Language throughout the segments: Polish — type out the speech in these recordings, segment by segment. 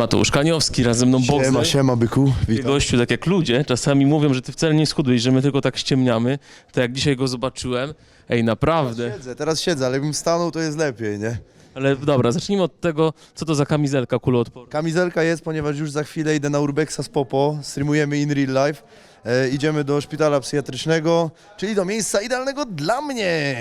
Mateusz Kaniowski, razem mną Siema, Bogdan. siema byku, witam. Gościu, tak jak ludzie, czasami mówią, że ty wcale nie schudłeś, że my tylko tak ściemniamy. Tak jak dzisiaj go zobaczyłem, ej, naprawdę. Siedzę, teraz siedzę, ale jakbym stanął, to jest lepiej, nie? Ale dobra, zacznijmy od tego, co to za kamizelka kuloodporna. Kamizelka jest, ponieważ już za chwilę idę na Urbexa z Popo, streamujemy in real life. E, idziemy do szpitala psychiatrycznego, czyli do miejsca idealnego dla mnie.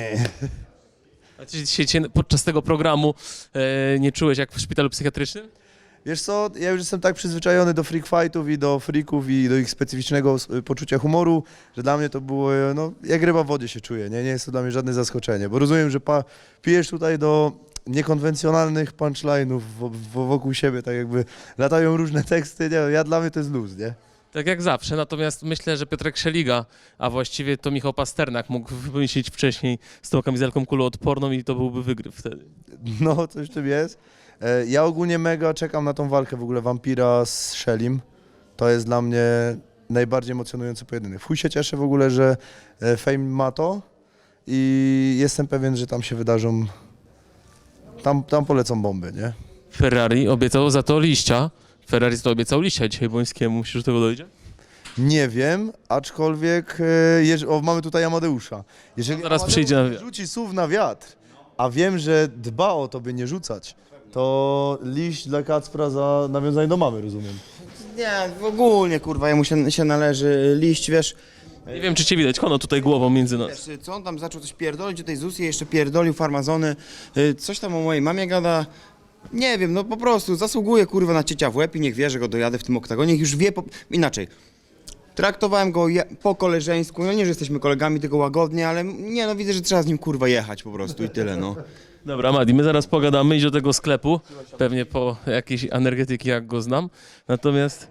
A ty dzisiaj cię podczas tego programu e, nie czułeś jak w szpitalu psychiatrycznym? Wiesz co, ja już jestem tak przyzwyczajony do freak fightów i do freaków i do ich specyficznego s- poczucia humoru, że dla mnie to było, e, no, jak ryba w wodzie się czuję, nie? Nie jest to dla mnie żadne zaskoczenie, bo rozumiem, że pa, pijesz tutaj do niekonwencjonalnych punchline'ów wo- wo- wokół siebie, tak jakby latają różne teksty, nie, ja dla mnie to jest luz, nie? Tak jak zawsze, natomiast myślę, że Piotrek Szeliga, a właściwie to Michał Pasternak mógł wymyślić wcześniej z tą kamizelką kuloodporną i to byłby wygryw wtedy. No, coś w tym jest. E, Ja ogólnie mega czekam na tą walkę w ogóle wampira z Shellim. To jest dla mnie najbardziej emocjonujący pojedynek. W chuj się cieszę w ogóle, że e, Fame ma to i jestem pewien, że tam się wydarzą, tam, tam polecą bomby, nie? Ferrari obiecał za to liścia. Ferrari za to obiecał liścia dzisiaj Bońskiemu. Myślisz, że do tego dojdzie? Nie wiem, aczkolwiek e, jeż, o, mamy tutaj Amadeusza. Jeżeli No zaraz przyjdzie na wiatr. rzuci słów na wiatr, a wiem, że dba o to, by nie rzucać, to liść dla Kacpra za nawiązanie do mamy, rozumiem. Nie, w ogólnie kurwa, jemu się, się należy liść, wiesz, Nie wiem, czy cię widać. Kono tutaj głową między nas. wiesz, co on tam zaczął coś pierdolić o tej Zusie, jeszcze pierdolił farmazony, y, coś tam o mojej mamie gada, nie wiem, no po prostu zasługuje kurwa na ciecia w łeb i niech wie, że go dojadę w tym oktagonie, niech już wie, po... inaczej. Traktowałem go je, po koleżeńsku, no nie, że jesteśmy kolegami, tylko łagodnie, ale nie, no widzę, że trzeba z nim kurwa jechać po prostu i tyle, no. Dobra, Madi, my zaraz pogadamy, idź do tego sklepu, pewnie po jakiejś energetyki, jak go znam. Natomiast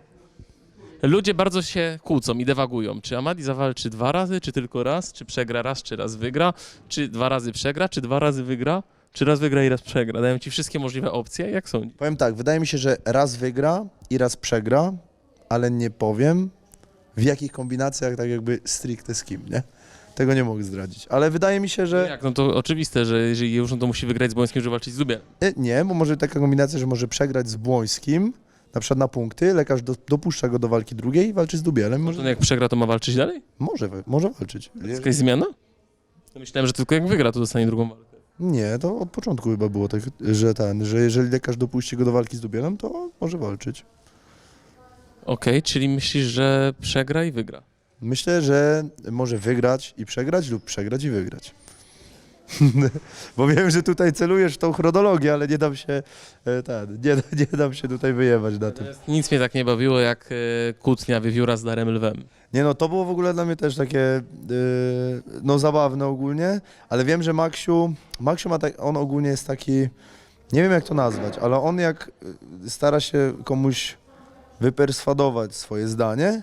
ludzie bardzo się kłócą i dewagują. Czy Amadi zawalczy dwa razy, czy tylko raz? Czy przegra raz, czy raz wygra? Czy dwa razy przegra, czy dwa razy wygra? Czy raz wygra i raz przegra? Dają ci wszystkie możliwe opcje, jak sądzisz? Powiem tak, wydaje mi się, że raz wygra i raz przegra, ale nie powiem w jakich kombinacjach, tak jakby stricte z kim, nie? Tego nie mogę zdradzić. Ale wydaje mi się, że Jak? No to oczywiste, że jeżeli już, no to musi wygrać z Bońskim, żeby walczyć z Dubielem. nie, nie, bo może taka kombinacja, że może przegrać z Błońskim, na przykład na punkty, lekarz do, dopuszcza go do walki drugiej i walczy z Dubielem. Może Może, jak przegra, to ma walczyć dalej? może, może walczyć. To jest jakaś zmiana? Myślałem, że tylko jak wygra, to dostanie drugą walkę. Nie, to od początku chyba było tak, że ten, że jeżeli lekarz dopuści go do walki z Dubielem, to może walczyć. Okej, czyli myślisz, że przegra i wygra. Myślę, że może wygrać i przegrać lub przegrać i wygrać. Bo wiem, że tutaj celujesz w tą chronologię, ale nie dam się e, ten, nie, nie dam się tutaj wyjebać na tym. Nic mnie tak nie bawiło jak e, kłótnia wiewióra z Darem Lwem. Nie no, to było w ogóle dla mnie też takie e, no zabawne ogólnie, ale wiem, że Maksiu, Maksiu ma tak, on ogólnie jest taki, nie wiem jak to nazwać, ale on jak stara się komuś wyperswadować swoje zdanie,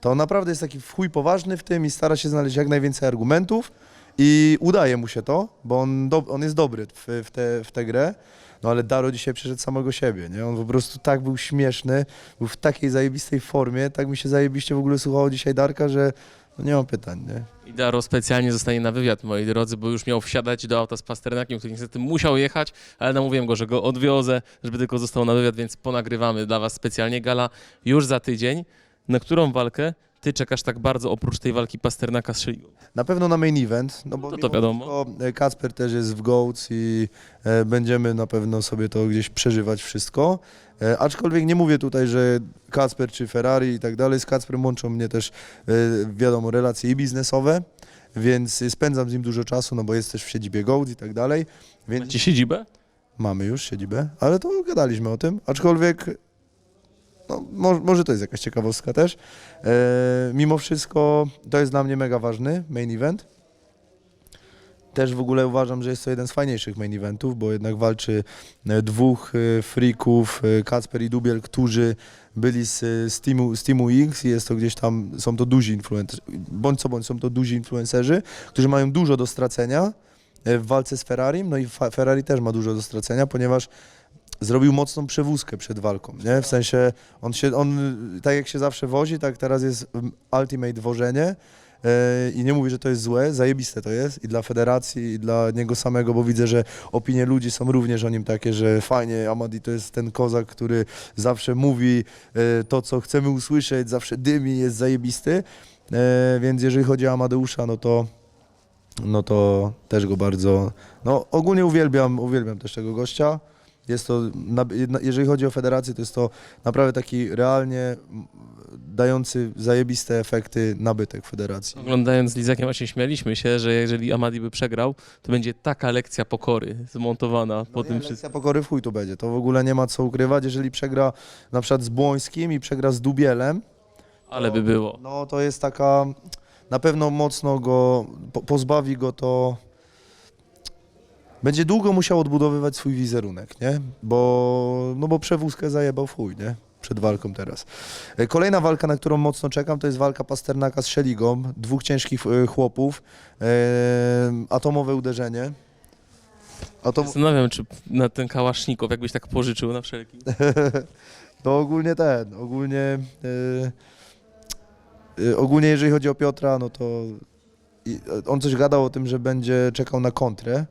to naprawdę jest taki w chuj poważny w tym i stara się znaleźć jak najwięcej argumentów i udaje mu się to, bo on, do, on jest dobry w, w, tę w tę grę. No ale Daro dzisiaj przeszedł samego siebie, nie? On po prostu tak był śmieszny, był w takiej zajebistej formie, tak mi się zajebiście w ogóle słuchało dzisiaj Darka, że no nie mam pytań, nie? I Daro specjalnie zostanie na wywiad, moi drodzy, bo już miał wsiadać do auta z Pasternakiem, który niestety musiał jechać, ale namówiłem go, że go odwiozę, żeby tylko został na wywiad, więc ponagrywamy dla was specjalnie gala już za tydzień. Na którą walkę ty czekasz tak bardzo oprócz tej walki Pasternaka z Szeligą? Na pewno na main event, no bo No to to mimo wiadomo. wszystko, e, Kacper też jest w GOATS i e, będziemy na pewno sobie to gdzieś przeżywać wszystko. E, aczkolwiek nie mówię tutaj, że Kacper czy Ferrari i tak dalej. Z Kacperem łączą mnie też, e, wiadomo, relacje i biznesowe, więc spędzam z nim dużo czasu, no bo jest też w siedzibie GOAT i tak dalej. Więc Macie siedzibę? mamy już siedzibę, ale to gadaliśmy o tym, aczkolwiek no, mo, może to jest jakaś ciekawostka też. E, mimo wszystko to jest dla mnie mega ważny main event. Też w ogóle uważam, że jest to jeden z fajniejszych main eventów, bo jednak walczy e, dwóch e, freaków, e, Kacper i Dubiel, którzy byli z, z, teamu, z teamu X i jest to gdzieś tam, są to duzi influencerzy, bądź co bądź są to duzi influencerzy, którzy mają dużo do stracenia w walce z Ferrari, no i Ferrari też ma dużo do stracenia, ponieważ zrobił mocną przewózkę przed walką, nie? W sensie on się, on tak jak się zawsze wozi, tak teraz jest mm, ultimate wożenie. e, i nie mówię, że to jest złe, zajebiste to jest i dla federacji, i dla niego samego, bo widzę, że opinie ludzi są również o nim takie, że fajnie, Amadi to jest ten kozak, który zawsze mówi e, to, co chcemy usłyszeć, zawsze dymi, jest zajebisty, e, więc jeżeli chodzi o Amadeusza, no to no to też go bardzo, no ogólnie uwielbiam, uwielbiam też tego gościa. Jest to, jeżeli chodzi o federację, to jest to naprawdę taki realnie dający zajebiste efekty nabytek federacji. Oglądając z Lizakiem właśnie śmialiśmy się, że jeżeli Amadi by przegrał, to będzie taka lekcja pokory zmontowana po No tym nie, wszystkim. lekcja pokory w chuj to będzie, to w ogóle nie ma co ukrywać. Jeżeli przegra na przykład z Błońskim i przegra z Dubielem, Ale by było. no to jest taka, na pewno mocno go, po, pozbawi go to, będzie długo musiał odbudowywać swój wizerunek, nie? Bo, no bo przewózkę zajebał w chuj, nie? Przed walką teraz. E, Kolejna walka, na którą mocno czekam, to jest walka Pasternaka z Szeligą. Dwóch ciężkich e, chłopów. E, atomowe uderzenie. Atom... Zastanawiam, czy na ten kałasznikow jakbyś tak pożyczył na wszelki. To ogólnie ten, ogólnie ogólnie jeżeli chodzi o Piotra, no to on coś gadał o tym, że będzie czekał na kontrę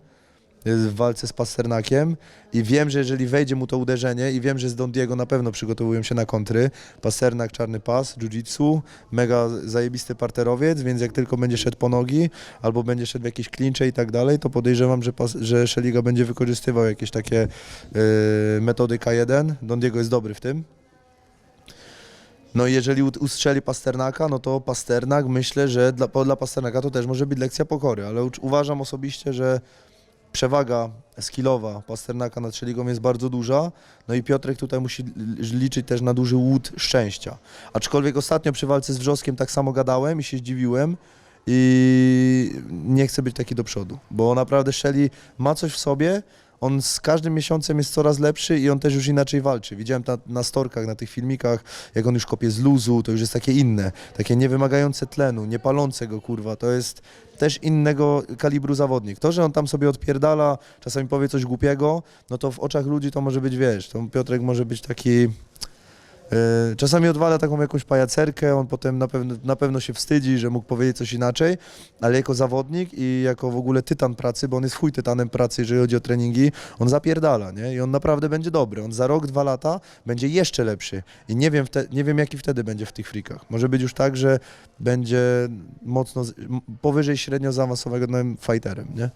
w walce z Pasternakiem i wiem, że jeżeli wejdzie mu to uderzenie i wiem, że z Don Diego na pewno przygotowują się na kontry, Pasternak czarny pas, jiu-jitsu, mega zajebisty parterowiec, więc jak tylko będzie szedł po nogi albo będzie szedł w jakieś klincze i tak dalej, to podejrzewam, że, pas, że Szeliga będzie wykorzystywał jakieś takie y, metody K1. Don Diego jest dobry w tym. No i jeżeli ustrzeli Pasternaka, no to Pasternak myślę, że dla, dla Pasternaka to też może być lekcja pokory, ale uważam osobiście, że przewaga skillowa Pasternaka nad Szeligą jest bardzo duża, no i Piotrek tutaj musi li- liczyć też na duży łód szczęścia. Aczkolwiek ostatnio przy walce z Wrzoskiem tak samo gadałem i się zdziwiłem i nie chcę być taki do przodu, bo naprawdę Szeli ma coś w sobie, on z każdym miesiącem jest coraz lepszy i on też już inaczej walczy. Widziałem na, na storkach, na tych filmikach, jak on już kopie z luzu, to już jest takie inne, takie niewymagające tlenu, nie palące go, kurwa, to jest też innego kalibru zawodnik. To, że on tam sobie odpierdala, czasami powie coś głupiego, no to w oczach ludzi to może być, wiesz, to Piotrek może być taki... Yy, Czasami odwala taką jakąś pajacerkę, on potem na pewno, na pewno się wstydzi, że mógł powiedzieć coś inaczej, ale jako zawodnik i jako w ogóle tytan pracy, bo on jest chuj tytanem pracy, jeżeli chodzi o treningi, on zapierdala, nie? I on naprawdę będzie dobry. On za rok, dwa lata będzie jeszcze lepszy. I nie wiem, nie wiem jaki wtedy będzie w tych frikach. Może być już tak, że będzie mocno, powyżej średnio zaawansowanym fighterem, nie?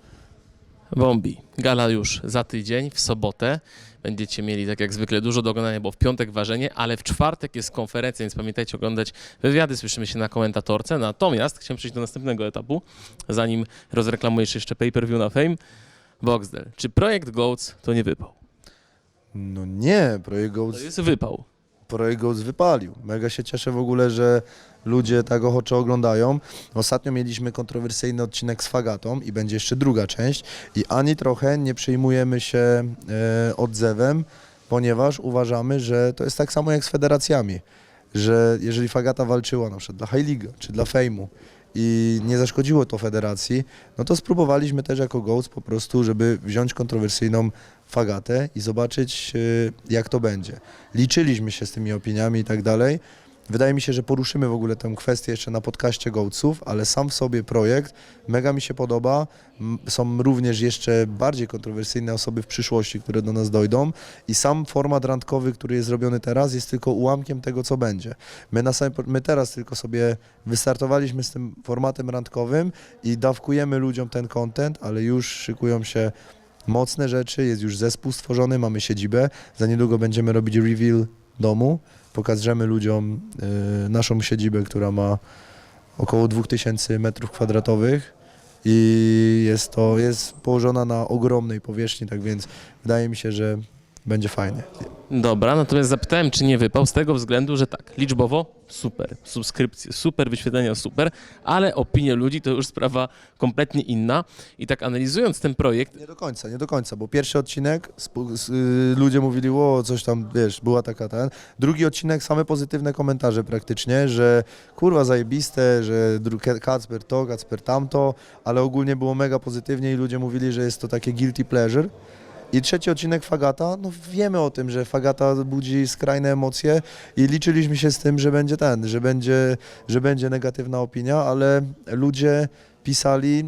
Bombi. Gala już za tydzień, w sobotę. Będziecie mieli, tak jak zwykle, dużo do oglądania, bo w piątek ważenie, ale w czwartek jest konferencja, więc pamiętajcie oglądać wywiady, słyszymy się na komentatorce. Natomiast chciałem przejść do następnego etapu, zanim rozreklamujesz jeszcze pay-per-view na Fame. Boxdel, czy projekt GOATS to nie wypał? No nie, projekt To Goats, jest wypał. Projekt Goats wypalił. Mega się cieszę w ogóle, że ludzie tak ochoczo oglądają. Ostatnio mieliśmy kontrowersyjny odcinek z Fagatą i będzie jeszcze druga część i ani trochę nie przejmujemy się e, odzewem, ponieważ uważamy, że to jest tak samo jak z federacjami, że jeżeli Fagata walczyła na przykład dla High League czy dla Fejmu i nie zaszkodziło to federacji, no to spróbowaliśmy też jako Goats po prostu, żeby wziąć kontrowersyjną Fagatę i zobaczyć e, jak to będzie. Liczyliśmy się z tymi opiniami i tak dalej. Wydaje mi się, że poruszymy w ogóle tę kwestię jeszcze na podcaście Goatsów, ale sam w sobie projekt mega mi się podoba. Są również jeszcze bardziej kontrowersyjne osoby w przyszłości, które do nas dojdą i sam format randkowy, który jest zrobiony teraz jest tylko ułamkiem tego, co będzie. My, na samym, my teraz tylko sobie wystartowaliśmy z tym formatem randkowym i dawkujemy ludziom ten content, ale już szykują się mocne rzeczy, jest już zespół stworzony, mamy siedzibę, za niedługo będziemy robić reveal domu, pokażemy ludziom y, naszą siedzibę, która ma około 2000 metrów kwadratowych i jest to, jest położona na ogromnej powierzchni, tak więc wydaje mi się, że będzie fajnie. Dobra, natomiast zapytałem, czy nie wypał, z tego względu, że tak, liczbowo super, subskrypcje super, wyświetlenia super, ale opinie ludzi to już sprawa kompletnie inna. I tak analizując ten projekt, Nie do końca, nie do końca, bo pierwszy odcinek spu- s- y, ludzie mówili, o coś tam, wiesz, była taka ten. Drugi odcinek, same pozytywne komentarze praktycznie, że kurwa zajebiste, że dru- Ke- Kacper to, Kacper tamto, ale ogólnie było mega pozytywnie i ludzie mówili, że jest to takie guilty pleasure. I trzeci odcinek Fagata, no wiemy o tym, że Fagata budzi skrajne emocje i liczyliśmy się z tym, że będzie ten, że będzie, że będzie negatywna opinia, ale ludzie pisali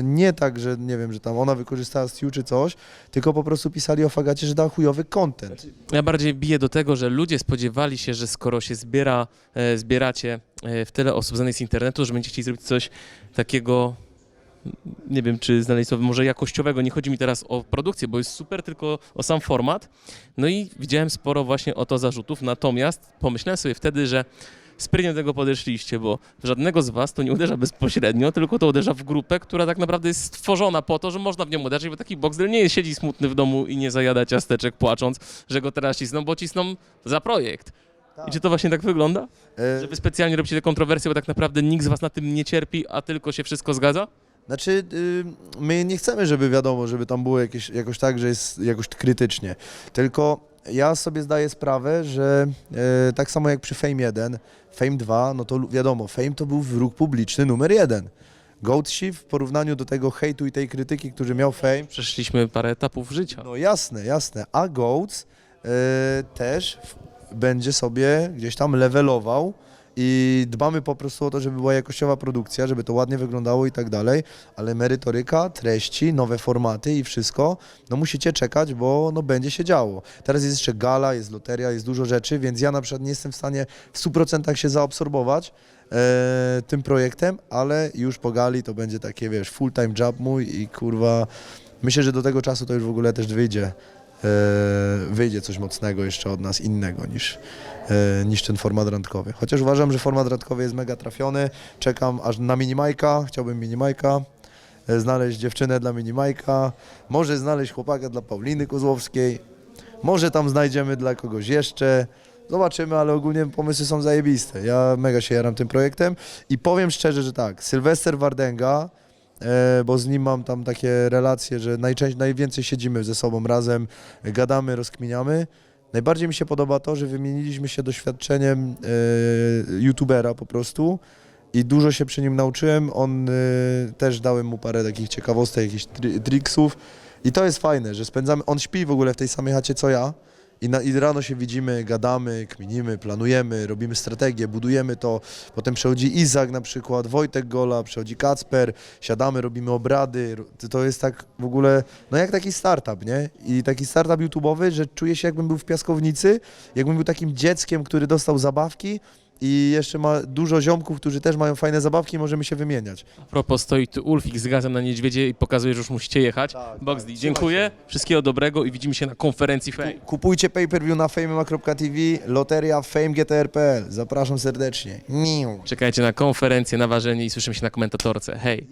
y, nie tak, że nie wiem, że tam ona wykorzystała Stu czy coś, tylko po prostu pisali o Fagacie, że da chujowy content. Ja bardziej biję do tego, że ludzie spodziewali się, że skoro się zbiera, e, zbieracie e, w tyle osób znanych z internetu, że będziecie chcieli zrobić coś takiego, nie wiem czy znaleźć słowo, może jakościowego. Nie chodzi mi teraz o produkcję, bo jest super, tylko o sam format. No i widziałem sporo właśnie o to zarzutów, natomiast pomyślałem sobie wtedy, że sprytnie do tego podeszliście, bo żadnego z was to nie uderza bezpośrednio, tylko to uderza w grupę, która tak naprawdę jest stworzona po to, że można w nią uderzyć, bo taki Boxdel nie jest, siedzi smutny w domu i nie zajada ciasteczek płacząc, że go teraz cisną, bo cisną za projekt. I czy to właśnie tak wygląda? E, Że wy specjalnie robicie te kontrowersje, bo tak naprawdę nikt z was na tym nie cierpi, a tylko się wszystko zgadza? Znaczy, y, my nie chcemy, żeby wiadomo, żeby tam było jakieś, jakoś tak, że jest jakoś krytycznie. Tylko ja sobie zdaję sprawę, że e, tak samo jak przy Fame 1, Fame 2, no to wiadomo, Fame to był wróg publiczny numer jeden. Goat Shift w porównaniu do tego hejtu i tej krytyki, który miał Fame, Przeszliśmy parę etapów życia. no jasne, jasne. A Goats e, też będzie sobie gdzieś tam levelował i dbamy po prostu o to, żeby była jakościowa produkcja, żeby to ładnie wyglądało i tak dalej, ale merytoryka, treści, nowe formaty i wszystko, no musicie czekać, bo no będzie się działo. Teraz jest jeszcze gala, jest loteria, jest dużo rzeczy, więc ja na przykład nie jestem w stanie w 100% się zaabsorbować e, tym projektem, ale już po gali to będzie takie, wiesz, full-time job mój i kurwa, myślę, że do tego czasu to już w ogóle też wyjdzie wyjdzie coś mocnego jeszcze od nas innego niż, e, niż ten format randkowy. Chociaż uważam, że format randkowy jest mega trafiony. Czekam aż na minimajka, chciałbym minimajka, e, znaleźć dziewczynę dla minimajka, może znaleźć chłopaka dla Pauliny Kozłowskiej, może tam znajdziemy dla kogoś jeszcze. Zobaczymy, ale ogólnie pomysły są zajebiste. Ja mega się jaram tym projektem i powiem szczerze, że tak, Sylwester Wardenga, e, bo z nim mam tam takie relacje, że najczęściej, najwięcej siedzimy ze sobą razem, gadamy, rozkminiamy. Najbardziej mi się podoba to, że wymieniliśmy się doświadczeniem e, youtubera po prostu i dużo się przy nim nauczyłem. On e, też dałem mu parę takich ciekawostek, jakichś tri- triksów i to jest fajne, że spędzamy, on śpi w ogóle w tej samej chacie co ja. I, na, I rano się widzimy, gadamy, kminimy, planujemy, robimy strategię, budujemy to. Potem przychodzi Izak na przykład, Wojtek Gola, przychodzi Kacper, siadamy, robimy obrady. To jest tak w ogóle, no jak taki startup, nie? I taki startup YouTube'owy, że czuję się jakbym był w piaskownicy, jakbym był takim dzieckiem, który dostał zabawki i jeszcze ma dużo ziomków, którzy też mają fajne zabawki i możemy się wymieniać. A propos, stoi tu Ulfik z gazem na niedźwiedzie i pokazuje, że już musicie jechać. Tak, tak, dziękuję, wszystkiego dobrego i widzimy się na konferencji Fame. Kupujcie pay-per-view na famema.tv, loteria famegtr.pl. Zapraszam serdecznie. Miu. Czekajcie na konferencję, na ważenie i słyszymy się na komentatorce. Hej!